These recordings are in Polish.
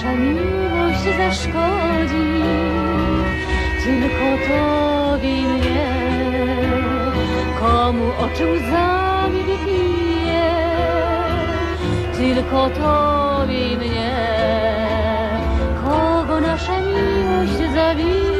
Nasza miłość zaszkodzi? Tylko Tobie i mnie. Komu oczy łzami wypije? Tylko Tobie i mnie. Kogo nasza miłość zawije?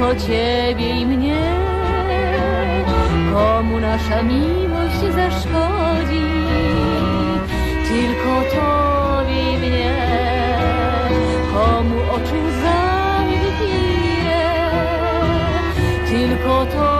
Tylko Ciebie i mnie. Komu nasza miłość zaszkodzi? Tylko Tobie i mnie. Komu oczy wypije? Tylko Tobie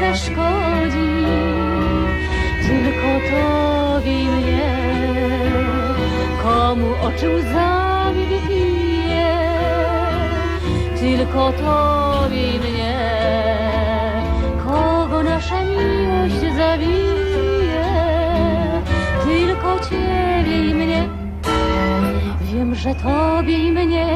zaszkodzi? Tylko Tobie mnie. Komu oczy łzami wypije? Tylko Tobie mnie. Kogo nasza miłość zawije? Tylko Ciebie i mnie. Wiem, że Tobie i mnie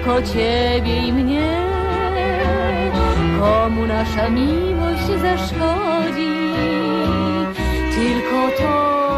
Tylko ciebie i mnie. Komu nasza miłość zaszkodzi? Tylko tobie